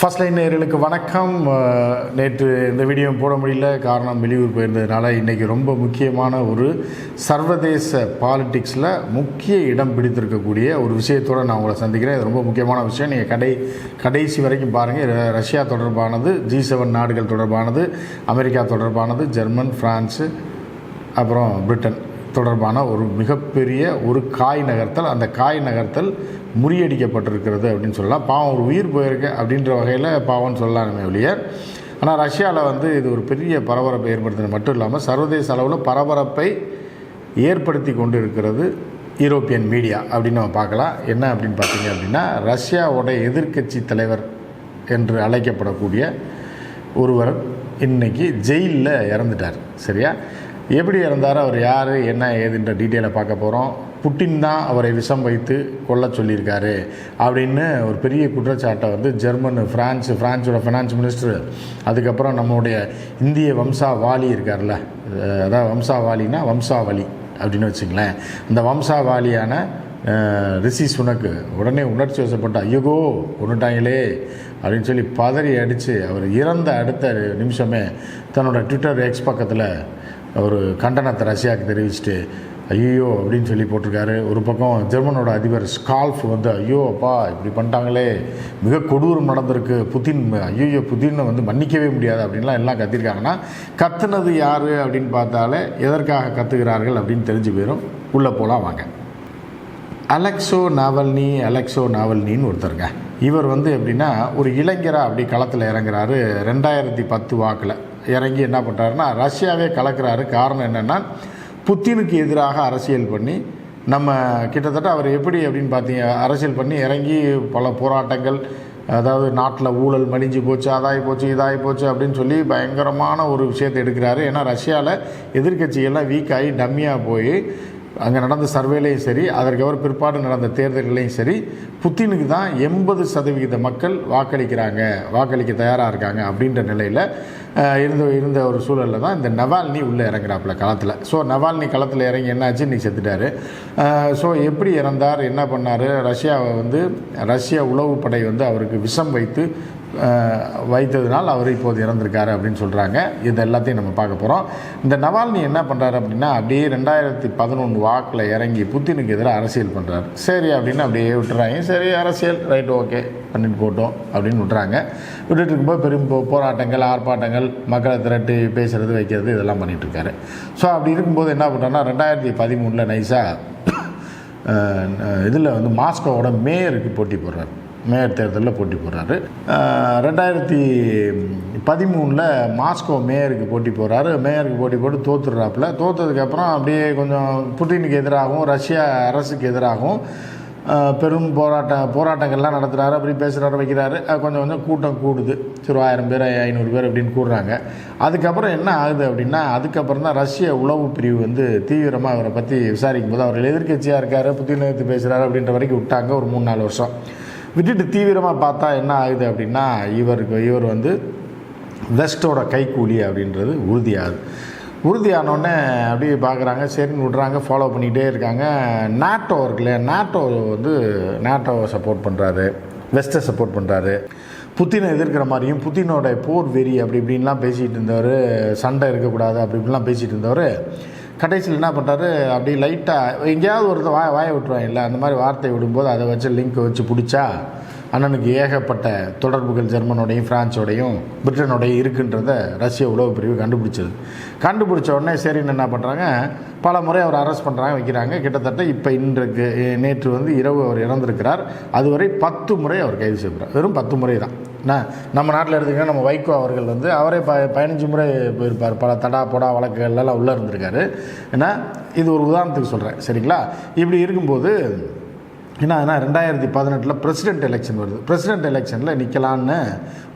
First line நேர்களுக்கு வணக்கம். நேற்று இந்த வீடியோ போட முடியல. காரணம் வெளியூர் போயிருந்ததுனால இன்றைக்கி ரொம்ப முக்கியமான ஒரு சர்வதேச பாலிட்டிக்ஸில் முக்கிய இடம் பிடித்திருக்கக்கூடிய ஒரு விஷயத்தோடு நான் உங்களை சந்திக்கிறேன். இது ரொம்ப முக்கியமான விஷயம். நீங்கள் கடை கடைசி வரைக்கும் பாருங்கள் ர- ரஷ்யா தொடர்பானது ஜி செவன் நாடுகள் தொடர்பானது அமெரிக்கா தொடர்பானது ஜெர்மன் ஃப்ரான்ஸு அப்புறம் பிரிட்டன். தொடர்பான ஒரு மிகப்பெரிய ஒரு காய் நகர்த்தல் அந்த காய் நகர்த்தல் முறியடிக்கப்பட்டிருக்கிறது அப்படின்னு சொல்லலாம். பாவம் ஒரு உயிர் போயிருக்கு அப்படின்ற வகையில் பாவம்னு சொல்லலாமே ஒழிய ஆனால் ரஷ்யாவில் வந்து இது ஒரு பெரிய பரபரப்பை ஏற்படுத்தினது மட்டும் இல்லாமல் சர்வதேச அளவில் பரபரப்பை ஏற்படுத்தி கொண்டு இருக்கிறது யூரோப்பியன் மீடியா அப்படின்னு நம்ம பார்க்கலாம். என்ன அப்படின்னு பார்த்தீங்க அப்படின்னா ரஷ்யாவோட எதிர்க்கட்சி தலைவர் என்று அழைக்கப்படக்கூடிய ஒருவர் இன்னைக்கு ஜெயிலில் இறந்துட்டார் சரியா? எப்படி இறந்தார் அவர் யார் என்ன ஏதுன்ற டீட்டெயிலை பார்க்க போகிறோம் புட்டின் தான் அவரை விஷம் வைத்து கொல்ல சொல்லியிருக்காரு. அப்படின்னு ஒரு பெரிய குற்றச்சாட்டை வந்து ஜெர்மன் ஃப்ரான்ஸ் ஃப்ரான்ஸோட ஃபினான்ஸ் மினிஸ்டர் அதுக்கப்புறம் நம்மளுடைய இந்திய வம்சாவாளி இருக்கார்ல அதாவது அதான் வம்சாவாளினா வம்சாவளி அப்படின்னு வச்சுங்களேன். அந்த வம்சாவாளியான ரிஷி சுனக்கு உடனே உணர்ச்சி வசப்பட்ட ஐயோ கொண்டுட்டாங்களே அப்படின்னு சொல்லி பதறி அடித்து அவர் இறந்த அடுத்த நிமிஷமே தன்னோட ட்விட்டர் எக்ஸ் பக்கத்தில் ஒரு கண்டனத்தை ரஷ்யாவுக்கு தெரிவிச்சுட்டு ஐயோ அப்படின்னு சொல்லி போட்டிருக்காரு. ஒரு பக்கம் ஜெர்மனோட அதிபர் ஸ்கால்ஃப் வந்து ஐயோ அப்பா இப்படி பண்ணிட்டாங்களே. மிக கொடூரம் நடந்திருக்கு. புதின் ஐயோ புதினை வந்து மன்னிக்கவே முடியாது அப்படின்லாம் எல்லாம் கத்திருக்காங்கன்னா கத்துனது யார்? அப்படின்னு பார்த்தாலே எதற்காக கத்துகிறார்கள்? அப்படின்னு தெரிஞ்சு போயிடும் உள்ளே போகலாம் வாங்க. அலெக்ஸோ நாவல்னி அலெக்ஸோ நாவல்னின்னு ஒருத்தருங்க. இவர் வந்து எப்படின்னா ஒரு இளைஞராக அப்படி களத்தில் இறங்குறாரு. ரெண்டாயிரத்தி பத்து வாக்கில். இறங்கி என்ன பண்ணுறாருன்னா ரஷ்யாவே கலக்கிறாரு. காரணம் என்னென்னா புத்தினுக்கு எதிராக அரசியல் பண்ணி நம்ம கிட்டத்தட்ட அவர் எப்படி அப்படின்னு பார்த்தீங்க அரசியல் பண்ணி இறங்கி பல போராட்டங்கள் அதாவது நாட்டில் ஊழல் மலிஞ்சு போச்சு அதாகி போச்சு இதாகி போச்சு அப்படின்னு சொல்லி பயங்கரமான ஒரு விஷயத்தை எடுக்கிறாரு. ஏன்னா ரஷ்யாவில் எதிர்க்கட்சிகள்லாம் வீக் ஆகி டம்மியாக போய் அங்கே நடந்த சர்வேலையும் சரி அதற்கு அவர் பிற்பாடு நடந்த தேர்தல்களையும் சரி புத்தினுக்கு தான் எண்பது சதவிகித மக்கள் வாக்களிக்கிறாங்க வாக்களிக்க தயாராக இருக்காங்க அப்படின்ற நிலையில் இருந்த இருந்த ஒரு சூழலில் தான் இந்த நவால்னி உள்ளே இறங்குறாப்புல களத்தில். ஸோ நவால்னி களத்தில் இறங்கி என்னாச்சு இன்னைக்கு செத்துட்டாரு. ஸோ எப்படி இறந்தார்? என்ன பண்ணார்? ரஷ்யாவை வந்து ரஷ்ய உளவுப்படை வந்து அவருக்கு விஷம் வைத்து வைத்ததினால் அவர் இப்போது இறந்திருக்காரு அப்படின்னு சொல்கிறாங்க இது எல்லாத்தையும் நம்ம பார்க்க போகிறோம் இந்த நவால்னி என்ன பண்ணுறாரு அப்படின்னா அப்படியே ரெண்டாயிரத்தி பதினொன்று வாக்கில் இறங்கி புத்தினுக்கு எதிராக அரசியல் பண்ணுறாரு சரி அப்படின்னு அப்படியே விட்டுறாங்க. சரி அரசியல். Right okay. பண்ணிட்டு போட்டோம் அப்படின்னு விட்டுறாங்க. விட்டுட்டு இருக்கும்போது பெரும் போராட்டங்கள் ஆர்ப்பாட்டங்கள் மக்களை திரட்டி பேசுகிறது வைக்கிறது இதெல்லாம் பண்ணிட்டு இருக்காரு. ஸோ அப்படி இருக்கும்போது என்ன பண்ணுறாருன்னா ரெண்டாயிரத்தி பதிமூணில் நைஸாக இதில் வந்து மாஸ்கோவோட மேயருக்கு போட்டி போடுறாரு. மேயர் தேர்தலில் போட்டி போடுறாரு. ரெண்டாயிரத்தி பதிமூணில் மாஸ்கோ மேயருக்கு போட்டி போடுறாரு. மேயருக்கு போட்டி போட்டு தோத்துடுறாப்புல. தோத்ததுக்கப்புறம் அப்படியே கொஞ்சம் புட்டினுக்கு எதிராகவும் ரஷ்யா அரசுக்கு எதிராகவும் பெரும் போராட்ட போராட்டங்கள்லாம் நடத்துகிறாரு அப்படி பேசுகிறாரு வைக்கிறாரு. கொஞ்சம் கொஞ்சம் கூட்டம் கூடுது. சரி ஆயிரம் பேர் ஐநூறு பேர் அப்படின்னு கூடுறாங்க. அதுக்கப்புறம் என்ன ஆகுது அப்படின்னா அதுக்கப்புறம் தான் ரஷ்ய உளவு பிரிவு வந்து தீவிரமாக அவரை பற்றி விசாரிக்கும் போது அவர் எதிர்கட்சியாக இருக்கார் புத்தின் எடுத்து பேசுகிறாரு அப்படின்ற வரைக்கும் விட்டாங்க ஒரு மூணு நாலு வருஷம். விட்டுட்டு தீவிரமாக பார்த்தா என்ன ஆகுது அப்படின்னா இவருக்கு இவர் வந்து வெஸ்ட்டோட கைக்கூலி அப்படின்றது உறுதியாகுது. உறுதியானோடனே அப்படியே பார்க்குறாங்க. சரின்னு விட்றாங்க. ஃபாலோ பண்ணிக்கிட்டே இருக்காங்க. நாட்டோ இருக்குல்ல. நாட்டோ வந்து நாட்டோவை சப்போர்ட் பண்ணுறாரு வெஸ்ட்டை சப்போர்ட் பண்ணுறாரு புத்தினை எதிர்க்கிற மாதிரியும் புத்தினோட போர் வெறி அப்படி இப்படின்லாம் பேசிகிட்டு இருந்தவர் சண்டை இருக்கக்கூடாது அப்படி இப்படிலாம் பேசிகிட்டு இருந்தவர் கடைசியில் என்ன பண்ணுறாரு அப்படி லைட்டாக எங்கேயாவது ஒருத்தர் வாய வாய விட்டுருவாங்கல்ல அந்த மாதிரி வார்த்தை விடும்போது அதை வச்சு லிங்க் வச்சு பிடிச்சா அண்ணனுக்கு ஏகப்பட்ட தொடர்புகள் ஜெர்மனோடையும் பிரான்ஸோடையும் பிரிட்டனோடையும் இருக்குன்றத ரஷ்ய உளவு பிரிவு கண்டுபிடிச்சது. கண்டுபிடிச்ச உடனே சரின்னு என்ன பண்ணுறாங்க பல முறை அவர் அரெஸ்ட் பண்ணுறாங்க வைக்கிறாங்க. கிட்டத்தட்ட இப்போ இன்றைக்கு நேற்று வந்து இரவு அவர் இறந்திருக்கிறார். அதுவரை பத்து முறை அவர் கைது செய்கிறார் வெறும் பத்து முறை தான். நான் நம்ம நாட்டில் எடுத்துக்கிட்டா நம்ம வைகோ அவர்கள் வந்து அவரே ப பதினஞ்சு முறை போயிருப்பார். பல தடா பொடா வழக்குகள்லாம் உள்ளே இருந்திருக்காரு. ஏன்னா இது ஒரு உதாரணத்துக்கு சொல்கிறேன் சரிங்களா? இப்படி இருக்கும்போது ஏன்னா ஏன்னா ரெண்டாயிரத்தி பதினெட்டில் பிரசிடென்ட் எலெக்ஷன் வருது. பிரசிடென்ட் எலெக்ஷனில் நிற்கலான்னு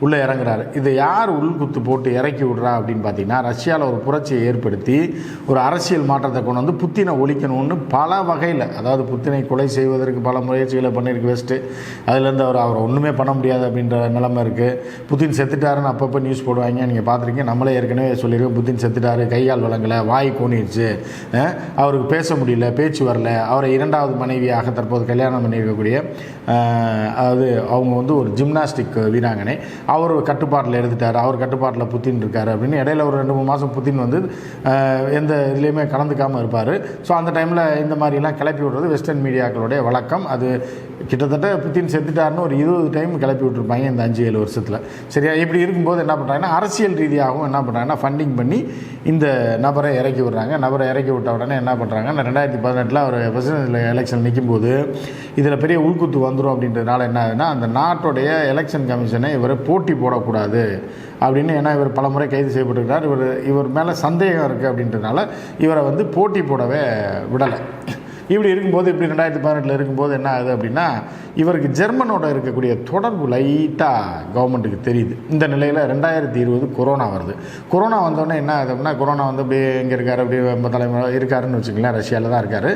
உள்ளே இறங்குறாரு. இதை யார் உள்குத்து போட்டு இறக்கி விட்றா அப்படின்னு பார்த்தீங்கன்னா ரஷ்யாவில் ஒரு புரட்சியை ஏற்படுத்தி ஒரு அரசியல் மாற்றத்தை கொண்டு வந்து புத்தினை ஒழிக்கணும்னு பல வகையில் அதாவது புத்தினை கொலை செய்வதற்கு பல முயற்சிகளை பண்ணியிருக்கு வெஸ்ட்டு அதுலேருந்து அவர் அவரை ஒன்றுமே பண்ண முடியாது அப்படின்ற நிலைமை இருக்குது புத்தின் செத்துட்டாருன்னு அப்பப்போ நியூஸ் போடுவாங்க. நீங்கள் பார்த்துருக்கீங்க நம்மளே ஏற்கனவே சொல்லியிருக்கோம் புத்தின் செத்துட்டாரு கையால் வழங்கலை வாய் கோணிடுச்சு அவருக்கு பேச முடியல பேச்சு வரல. அவரை இரண்டாவது மனைவியாக தற்போது கல்யாணம் கல்யாணம் பண்ணியிருக்கக்கூடிய அதாவது அவங்க வந்து ஒரு ஜிம்னாஸ்டிக் வீராங்கனை. அவர் கட்டுப்பாட்டில் எடுத்துட்டார் அவர் கட்டுப்பாட்டில் புத்தின் இருக்கார் அப்படின்னு. இடையில ஒரு ரெண்டு மூணு மாதம் புத்தின் வந்து எந்த இதுலேயுமே கலந்துக்காமல் இருப்பார். ஸோ அந்த டைமில் இந்த மாதிரிலாம் கிளப்பி விடுறது வெஸ்டர்ன் மீடியாக்களுடைய வழக்கம். அது கிட்டத்தட்ட புத்தின் செத்துட்டாருன்னு ஒரு இருபது டைம் கிளப்பி விட்டுருப்பாங்க இந்த அஞ்சு ஏழு வருஷத்தில். சரியா? இப்படி இருக்கும்போது என்ன பண்ணுறாங்கன்னா அரசியல் ரீதியாகவும் என்ன பண்ணுறாங்கன்னா ஃபண்டிங் பண்ணி இந்த நபரை இறக்கி விடுறாங்க. நபரை இறக்கி விட்ட உடனே என்ன பண்ணுறாங்க ரெண்டாயிரத்தி பதினெட்டில் அவர் பிரசிடென்ட் எலெக்ஷன் நிற்கும்போது இதில் பெரிய உள்குத்து வந்துடும் அப்படின்றதுனால என்ன ஆகுதுன்னா அந்த நாட்டுடைய எலெக்ஷன் கமிஷனை இவர் போட்டி போடக்கூடாது அப்படின்னு ஏன்னா இவர் பலமுறை கைது செய்யப்பட்டிருக்கிறார். இவர் இவர் மேலே சந்தேகம் இருக்குது அப்படின்றதுனால இவரை வந்து போட்டி போடவே விடலை. இப்படி இருக்கும்போது இப்படி ரெண்டாயிரத்தி பதினெட்டில் இருக்கும்போது என்ன ஆகுது அப்படின்னா இவருக்கு ஜெர்மனோட இருக்கக்கூடிய தொடர்பு லைட்டாக கவர்மெண்ட்டுக்கு தெரியுது. இந்த நிலையில் ரெண்டாயிரத்தி இருபது கொரோனா வருது. கொரோனா வந்தோடனே என்ன ஆகுது அப்படின்னா கொரோனா வந்து அப்படியே எங்கே இருக்கார் அப்படியே நம்ம தலைமுறை இருக்காருன்னு வச்சுக்கலாம் ரஷ்யாவில் தான் இருக்கார்.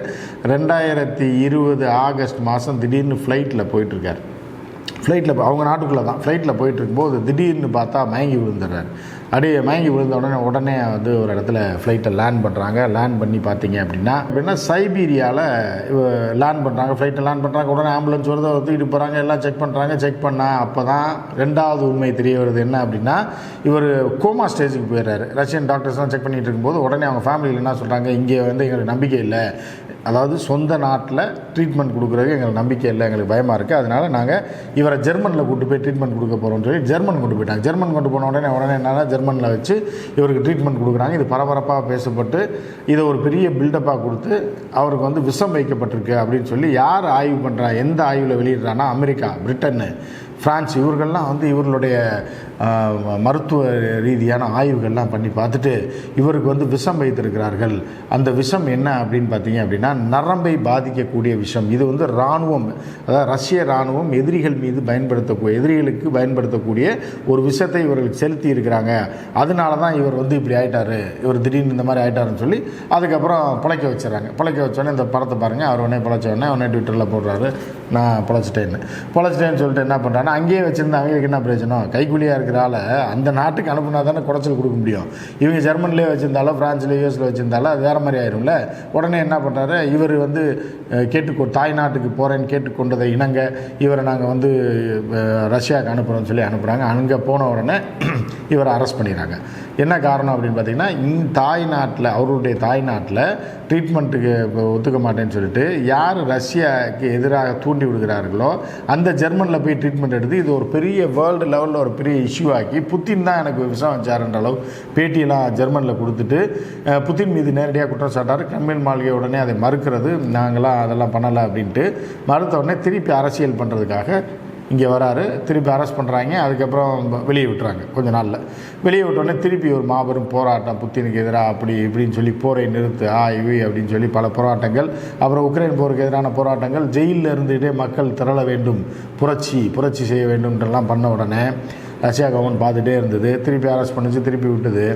ரெண்டாயிரத்தி இருபது ஆகஸ்ட் மாதம் திடீர்னு ஃப்ளைட்டில் போயிட்டுருக்கார். ஃப்ளைட்டில் அவங்க நாட்டுக்குள்ளே தான் ஃப்ளைட்டில் போயிட்டு இருக்கும்போது திடீர்னு பார்த்தா மயங்கி விழுந்துடுறாரு. அப்படியே மயங்கி விழுந்த உடனே உடனே வந்து ஒரு இடத்துல ஃப்ளைட்டை லேண்ட் பண்ணுறாங்க லேண்ட் பண்ணி பார்த்தீங்க அப்படின்னா அப்படின்னா சைபீரியாவில் லேண்ட் பண்ணுறாங்க ஃப்ளைட்டை லேண்ட் பண்ணுறாங்க உடனே ஆம்புலன்ஸ் வருது அதை தூக்கிட்டு போகிறாங்க எல்லாம் செக் பண்ணுறாங்க செக் பண்ணால் அப்போ தான் ரெண்டாவது உண்மை தெரிய வருது. என்ன அப்படின்னா இவர் கோமா ஸ்டேஜுக்கு போயிடுறாரு. ரஷ்யன் டாக்டர்ஸ்லாம் செக் பண்ணிகிட்டு இருக்கும்போது உடனே அவங்க ஃபேமிலியில் என்ன சொல்கிறாங்க இங்கே வந்து எங்களுக்கு நம்பிக்கை இல்லை. அதாவது சொந்த நாட்டில் ட்ரீட்மெண்ட் கொடுக்குறதுக்கு எங்களுக்கு நம்பிக்கை இல்லை. எங்களுக்கு பயமாக இருக்குது அதனால் நாங்கள் இவரை ஜெர்மனில் கூட்டு போய் ட்ரீட்மெண்ட் கொடுக்க போகிறோம்னு சொல்லி ஜெர்மன் கொண்டு போயிட்டாங்க. ஜெர்மன் கொண்டு போன உடனே உடனே என்னன்னா ஜெர்மனில் வச்சு இவருக்கு ட்ரீட்மெண்ட் கொடுக்குறாங்க. இது பரபரப்பாக பேசப்பட்டு இதை ஒரு பெரிய பில்டப்பாக கொடுத்து அவருக்கு வந்து விஷம் வைக்கப்பட்டிருக்கு அப்படின்னு சொல்லி யார் ஆய்வு பண்ணுறா எந்த ஆய்வில் வெளியிடுறான்னா அமெரிக்கா பிரிட்டன்னு. பிரான்ஸ் இவர்கள்லாம் வந்து இவர்களுடைய மருத்துவ ரீதியான ஆய்வுகள்லாம் பண்ணி பார்த்துட்டு இவருக்கு வந்து விஷம் வைத்திருக்கிறார்கள். அந்த விஷம் என்ன அப்படின்னு பார்த்தீங்க அப்படின்னா நரம்பை பாதிக்கக்கூடிய விஷம். இது வந்து இராணுவம் அதாவது ரஷ்ய இராணுவம் எதிரிகள் மீது பயன்படுத்தக்கூடிய எதிரிகளுக்கு பயன்படுத்தக்கூடிய ஒரு விஷத்தை இவர்களுக்கு செலுத்தி இருக்கிறாங்க. அதனால தான் இவர் வந்து இப்படி ஆயிட்டார். இவர் திடீர்னு இந்த மாதிரி ஆயிட்டாருன்னு சொல்லி அதுக்கப்புறம் பிழைக்க வச்சுறாங்க பிழைக்க வச்சோடனே இந்த படத்தை பாருங்கள் அவர் உடனே பிழைச்ச உடனே உடனே ட்விட்டரில் போடுறாரு. நான் பிழைச்சிட்டேன்னு. பிழைச்சிட்டேன்னு சொல்லிட்டு என்ன ஆனால் அங்கேயே வச்சிருந்த அவங்களுக்கு என்ன பிரயோஜனம். கைக்கூலியாக இருக்கிறால அந்த நாட்டுக்கு அனுப்புனா தானே குறைச்சல் கொடுக்க முடியும். இவங்க ஜெர்மன்லேயே வச்சிருந்தாலும் பிரான்ஸ்ல யூஎஸில் வச்சிருந்தாலும் அது வேறு மாதிரி ஆயிரும்ல. உடனே என்ன பண்ணுறாரு இவர் வந்து கேட்டுக்கோ தாய் நாட்டுக்கு போகிறேன்னு கேட்டுக்கொண்டதை இணங்க இவரை நாங்கள் வந்து ரஷ்யாவுக்கு அனுப்புகிறோம்னு சொல்லி அனுப்புகிறாங்க அங்கே போன உடனே இவரை அரெஸ்ட் பண்ணிடுறாங்க. என்ன காரணம் அப்படின்னு பார்த்தீங்கன்னா இந் தாய் நாட்டில் அவருடைய தாய் நாட்டில் ட்ரீட்மெண்ட்டுக்கு இப்போ ஒத்துக்க மாட்டேன்னு சொல்லிட்டு யார் ரஷ்யாவுக்கு எதிராக தூண்டி விடுகிறார்களோ அந்த ஜெர்மனில் போய் ட்ரீட்மெண்ட் எடுத்து இது ஒரு பெரிய வேர்ல்டு லெவலில் ஒரு பெரிய இஷ்யூ ஆக்கி புத்தின் தான் எனக்கு விஷம் வச்சாருன்ற அளவு பேட்டியெல்லாம் ஜெர்மனில் கொடுத்துட்டு புத்தின் மீது நேரடியாக குற்றம் சாட்டார். கிரமின் மாளிகை உடனே அதை மறுக்கிறது. நாங்களாம் அதெல்லாம் பண்ணலை அப்படின்ட்டு மறுத்த உடனே திருப்பி அரசியல் பண்ணுறதுக்காக இங்கே வராரு. திருப்பி அரெஸ்ட் பண்ணுறாங்க அதுக்கப்புறம் வெளியே விட்டுறாங்க. கொஞ்ச நாளில். வெளியே விட்டோடனே திருப்பி ஒரு மாபெரும் போராட்டம். புத்தினுக்கு எதிராக அப்படி இப்படின்னு சொல்லி போரை நிறுத்து ஆ இவி அப்படின்னு சொல்லி பல போராட்டங்கள். அப்புறம் உக்ரைன் போருக்கு எதிரான போராட்டங்கள். ஜெயிலில் இருந்துகிட்டே மக்கள் திரள வேண்டும். புரட்சி புரட்சி செய்ய வேண்டும்ன்றெல்லாம் பண்ண உடனே ரஷ்யா கவர்மெண்ட் பார்த்துட்டே இருந்தது. திருப்பி அரெஸ்ட் பண்ணிச்சு திருப்பி விட்டுது.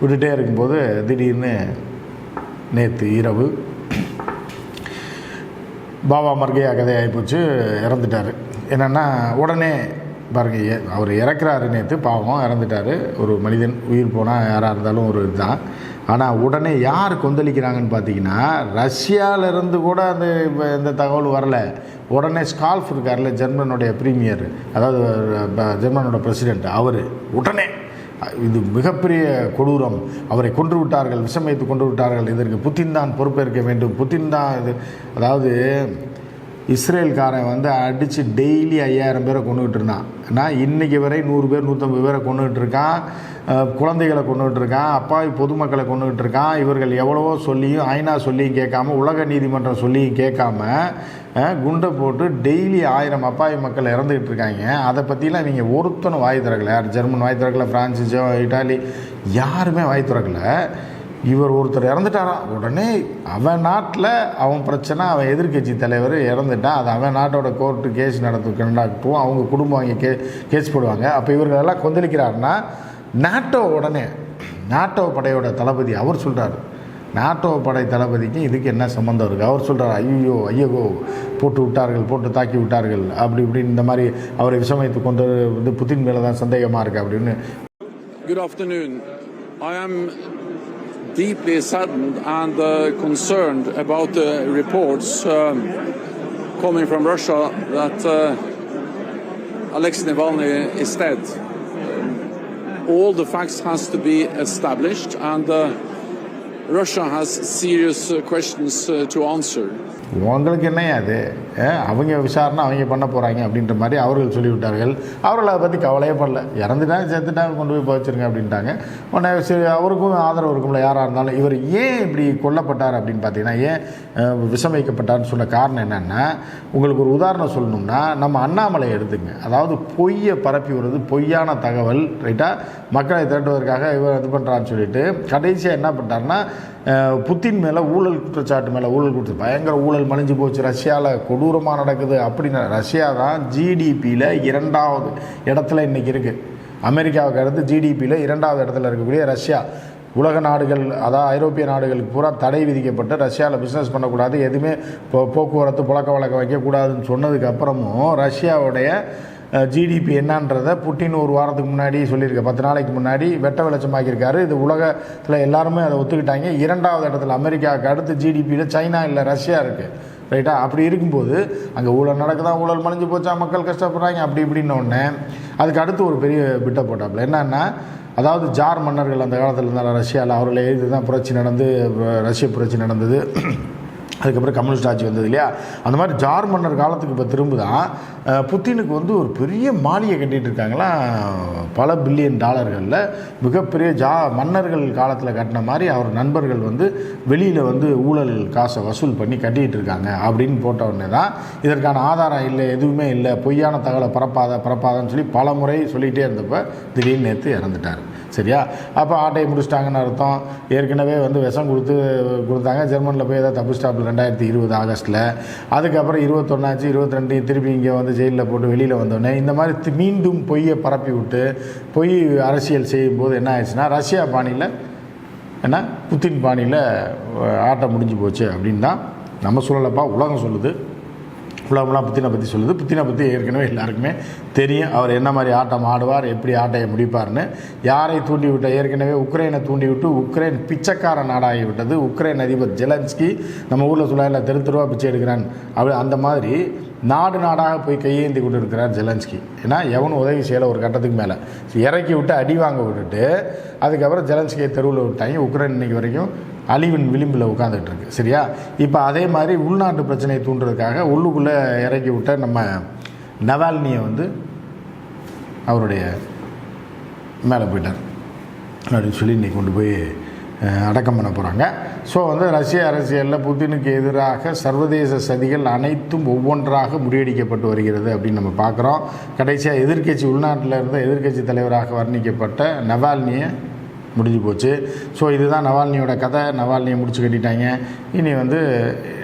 விட்டுட்டே இருக்கும்போது திடீர்னு நேற்று இரவு பாபா மர்கையா கதையாகி ஆகிப்போச்சு இறந்துட்டார். என்னென்னா உடனே பாருங்க அவர் இறக்குறாரு நேற்று பாவம் இறந்துட்டார். ஒரு மனிதன் உயிர் போனால் யாராக இருந்தாலும் ஒரு இதுதான். ஆனால் உடனே யார் கொந்தளிக்கிறாங்கன்னு பார்த்தீங்கன்னா ரஷ்யாவிலேருந்து கூட அந்த இப்போ இந்த தகவல் வரல. உடனே ஸ்கால்ஃப் இருக்கார்ல ஜெர்மனுடைய ப்ரீமியர் அதாவது ஜெர்மனோட பிரசிடென்ட் அவர். உடனே இது மிகப்பெரிய கொடூரம். அவரை கொன்று விட்டார்கள் விஷம் வைத்து கொன்று விட்டார்கள். இதற்கு புத்தின் தான் பொறுப்பேற்க வேண்டும். புத்தின் தான் இது. அதாவது இஸ்ரேல்காரன் வந்து அடித்து டெய்லி ஐயாயிரம் பேரை கொண்டுகிட்டு இருந்தான் நான் இன்றைக்கி வரை நூறு பேர் நூற்றம்பது பேரை கொண்டுகிட்டு இருக்கான் குழந்தைகளை கொண்டுகிட்டு இருக்கான் அப்பாவி பொதுமக்களை கொண்டுகிட்டு இருக்கான் இவர்கள் எவ்வளவோ சொல்லியும் ஐநா சொல்லியும் கேட்காம உலக நீதிமன்றம் சொல்லியும் கேட்காம குண்டை போட்டு டெய்லி ஆயிரம் அப்பாவி மக்கள் இறந்துக்கிட்டு இருக்காங்க அதை பற்றிலாம் நீங்கள் ஒருத்தனும் வாய் திறக்கலை. யார் ஜெர்மன் வாய் திறக்கல ஃப்ரான்ஸ் ஜோ இட்டாலி யாருமே வாய் திறக்கல. இவர் ஒருத்தர் இறந்துட்டாராம் உடனே அவன் நாட்டில் அவன் பிரச்சனை அவன் எதிர்க்கட்சி தலைவர் இறந்துட்டான். அது அவன் நாட்டோட கோர்ட்டு கேஸ் நடத்துக்கண்டாக்டும் அவங்க குடும்பம் அவங்க கே கேஸ் போடுவாங்க. அப்போ இவர்களெல்லாம் கொந்தளிக்கிறாருன்னா நாட்டோ உடனே நாட்டோ படையோட தளபதி அவர் சொல்கிறார் நாட்டோ படை தளபதிக்கு இதுக்கு என்ன சம்மந்தம் இருக்குது அவர் சொல்கிறார் ஐயோ ஐயோ போட்டு விட்டார்கள் போட்டு தாக்கி விட்டார்கள். அப்படி இப்படின்னு இந்த மாதிரி அவரை விஷமயத்து கொண்டு வந்து புத்தின் மேலே தான் சந்தேகமாக இருக்குது அப்படின்னு. குட் ஆஃப்டர்நூன் ஐ ஆம் deeply saddened and uh, concerned about the reports um, coming from Russia that uh, Alexei Navalny is dead. All the facts has to be established, and uh, Russia has serious uh, questions uh, to answer. உங்களுக்கு என்னையா அது அவங்க விசாரணை அவங்க பண்ண போகிறாங்க அப்படின்ற மாதிரி அவர்கள் சொல்லிவிட்டார்கள். அவர்கள் அதை பற்றி கவலையே படல. இறந்துட்டாங்க செத்துட்டாங்க கொண்டு போய் போச்சுருங்க அப்படின்ட்டாங்க. உடனே சரி அவருக்கும் ஆதரவு இருக்கும்ல யாராக இருந்தாலும். இவர் ஏன் இப்படி கொல்லப்பட்டார் அப்படின்னு பார்த்தீங்கன்னா ஏன் அஹ், விஷம் வைக்கப்பட்டார்னு சொன்ன காரணம் என்னென்னா உங்களுக்கு ஒரு உதாரணம் சொல்லணும்னா நம்ம அண்ணாமலை எடுத்துங்க. அதாவது பொய்யை பரப்பி வருது பொய்யான தகவல் ரைட்டாக மக்களை திரட்டுவதற்காக இவர் இது பண்ணுறான்னு சொல்லிட்டு கடைசியாக என்ன பண்ணிட்டாருன்னா புத்தின் மேலே ஊழல் குற்றச்சாட்டு மேலே ஊழல் குற்ற பயங்கர ஊழல் மலிஞ்சு போச்சு. ரஷ்யாவில் கொடூரமாக நடக்குது. அப்படின்னு ரஷ்யா தான் ஜிடிபியில் இரண்டாவது இடத்துல இன்றைக்கி இருக்குது அமெரிக்காவுக்கு அடுத்து ஜிடிபியில் இரண்டாவது இடத்துல இருக்கக்கூடிய ரஷ்யா. உலக நாடுகள் அதாவது ஐரோப்பிய நாடுகளுக்கு பூரா தடை விதிக்கப்பட்டு ரஷ்யாவில் பிஸ்னஸ் பண்ணக்கூடாது. எதுவுமே போக்குவரத்து புழக்க வழக்கம் வைக்கக்கூடாதுன்னு சொன்னதுக்கு அப்புறமும் ரஷ்யாவுடைய ஜிடிபி என்னன்றதை புட்டின் ஒரு வாரத்துக்கு முன்னாடி சொல்லியிருக்க பத்து நாளைக்கு முன்னாடி வெட்ட வெளிச்சமாக்கியிருக்காரு. இது உலகத்தில் எல்லாருமே அதை ஒத்துக்கிட்டாங்க. இரண்டாவது இடத்துல அமெரிக்காவுக்கு அடுத்து ஜிடிபியில் சைனா இல்லை ரஷ்யா இருக்குது ரைட்டா அப்படி இருக்கும்போது அங்கே ஊழல் நடக்குதா? ஊழல் மலைஞ்சு போச்சா? மக்கள் கஷ்டப்படுறாங்க. அப்படி இப்படின்ன ஒன்று அதுக்கு அடுத்து ஒரு பெரிய பிட்டை போட்டாப்புல. என்னன்னா அதாவது ஜார் மன்னர்கள் அந்த காலத்தில் இருந்தாலும் ரஷ்யாவில் அவர்களை எழுதி தான் புரட்சி நடந்து ரஷ்ய புரட்சி நடந்தது. அதுக்கப்புறம் கம்யூனிஸ்ட் ஆட்சி வந்தது இல்லையா? அந்த மாதிரி ஜார் மன்னர் காலத்துக்கு இப்போ திரும்ப தான் புத்தினுக்கு வந்து ஒரு பெரிய மாளிகை கட்டிகிட்டு இருக்காங்களாம் பல பில்லியன் டாலர்களில் மிகப்பெரிய ஜா மன்னர்கள் காலத்தில் கட்டின மாதிரி அவர் நண்பர்கள் வந்து வெளியில் வந்து ஊழல் காசை வசூல் பண்ணி கட்டிகிட்டு இருக்காங்க அப்படின்னு போட்ட உடனே தான் இதற்கான ஆதாரம் இல்லை எதுவுமே இல்லை பொய்யான தகவலை பரப்பாத பரப்பாதன்னு சொல்லி பல முறை சொல்லிகிட்டே இருந்தப்போ திடீர்னு நேற்று இறந்துட்டார். சரியா? அப்போ ஆட்டையை முடிச்சிட்டாங்கன்னு அர்த்தம். ஏற்கனவே வந்து விஷம் கொடுத்து கொடுத்தாங்க. ஜெர்மனியில் போய் ஏதாவது தப்பு ஸ்டாப்பில் ரெண்டாயிரத்தி இருபது ஆகஸ்ட்டில் அதுக்கப்புறம் இருபத்தொன்னாச்சு இருபத்தி ரெண்டு திருப்பி இங்கே வந்து ஜெயிலில் போட்டு வெளியில் வந்தோடனே இந்த மாதிரி மீண்டும் பொய்யை பரப்பி விட்டு பொய் அரசியல் செய்யும்போது என்ன ஆயிடுச்சுன்னா ரஷ்யா பாணியில் என்ன? புத்தின் பாணியில் ஆட்டம் முடிஞ்சு போச்சு அப்படின்னு தான் நம்ம சொல்லலப்பா உலகம் சொல்லுது. உலகம்லாம் புத்தினை பற்றி சொல்லுது. புத்தினை பற்றி ஏற்கனவே எல்லாருக்குமே தெரியும். அவர் என்ன மாதிரி ஆட்டம் ஆடுவார் எப்படி ஆட்டையை முடிப்பார்னு. யாரை தூண்டி ஏற்கனவே உக்ரைனை தூண்டிவிட்டு உக்ரைன் பிச்சைக்கார நாடாகி விட்டது. உக்ரைன் அதிபர் ஜெலன்ஸ்கி நம்ம ஊரில் சொல்ல தெரு தெருவா பிச்சை எடுக்கிறான். அப்படி அந்த மாதிரி நாடு நாடாக போய் கையேந்தி கொண்டு இருக்கிறார் ஜெலன்ஸ்கி. ஏன்னா எவனும் உதவி செய்யலை ஒரு கட்டத்துக்கு மேலே. இறக்கி விட்டு அடி வாங்க விட்டுட்டு அதுக்கப்புறம் ஜெலன்ஸ்கியை தெருவில் விட்டாங்க. உக்ரைன் இன்னைக்கு வரைக்கும் அழிவின் விளிம்பில் உட்காந்துட்டு இருக்கு சரியா? இப்போ அதே மாதிரி உள்நாட்டு பிரச்சனையை தூண்டுறதுக்காக உள்ளுக்குள்ளே இறக்கி விட்ட நம்ம நவால்னியை வந்து அவருடைய மேலே போயிட்டார். அப்படின்னு சொல்லி இன்றைக்கி கொண்டு போய் அடக்கம் பண்ண போகிறாங்க ஸோ வந்து ரஷ்ய அரசியலில் புதினுக்கு எதிராக சர்வதேச சதிகள் அனைத்தும் ஒவ்வொன்றாக முறியடிக்கப்பட்டு வருகிறது அப்படின்னு நம்ம பார்க்குறோம். கடைசியாக எதிர்க்கட்சி உள்நாட்டில் இருந்த எதிர்க்கட்சி தலைவராக வர்ணிக்கப்பட்ட நவால்னியை முடிஞ்சு போச்சு. ஸோ இதுதான் நவால்னியோட கதை. நவால்னியை முடிச்சு கட்டிட்டாங்க. இனி வந்து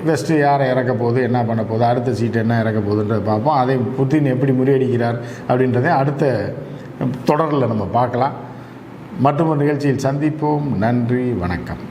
வெஸ்ட்டு யாரை இறக்க போகுது என்ன பண்ண போகுது அடுத்த சீட்டு என்ன இறக்க போகுதுன்றதை பார்ப்போம். அதை புத்தின் எப்படி முறியடிக்கிறார் அப்படின்றதே அடுத்த தொடரில் நம்ம பார்க்கலாம். மற்றொரு நிகழ்ச்சியில் சந்திப்போம். நன்றி வணக்கம்.